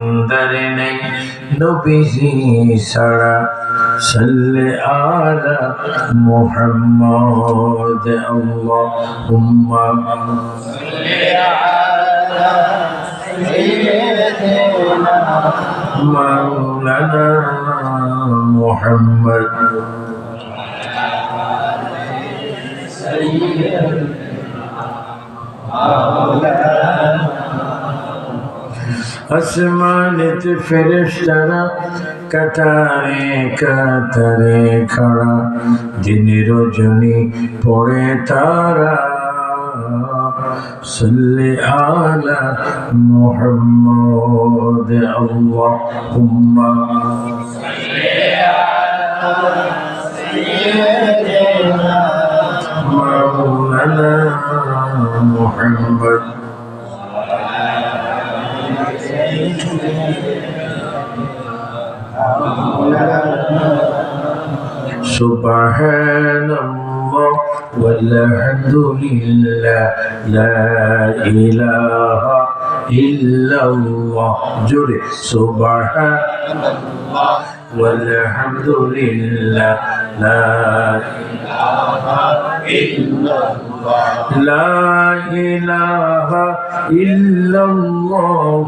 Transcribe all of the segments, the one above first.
দরে নেই নবীজি সারা সাল্লে আলা মুহাম্মদ আল্লাহুম্মা। মাওলানা মুহাম্মদ। আসমানেতে ফেরেশতারা কাতারে কাতারে খড়া দিনের রজনী পড়ে তারা। সাল্লি আলা মুহাম্মদ আল্লাহুম্মা। মাওলানা سبحان الله والحمد لله لا إله إلا الله جري سبحان الله والحمد لله لا إله إلا الله لا إله إلا الله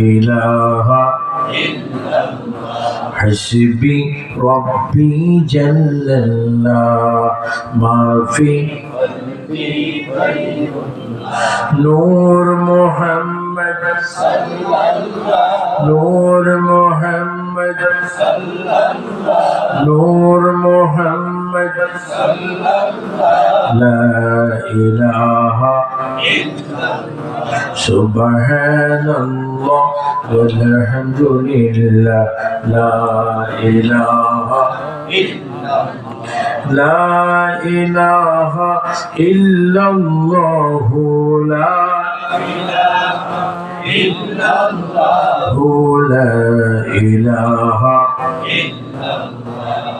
إله إلا الله حسبي ربي جل الله ما في قلبي غير نور محمد صلى الله نور محمد صلى الله نور محمد صلى الله لا إله إلا الله سبحان الله والحمد لله لا إله إلا الله لا إله إلا الله لا إله إلا الله لا إله إلا الله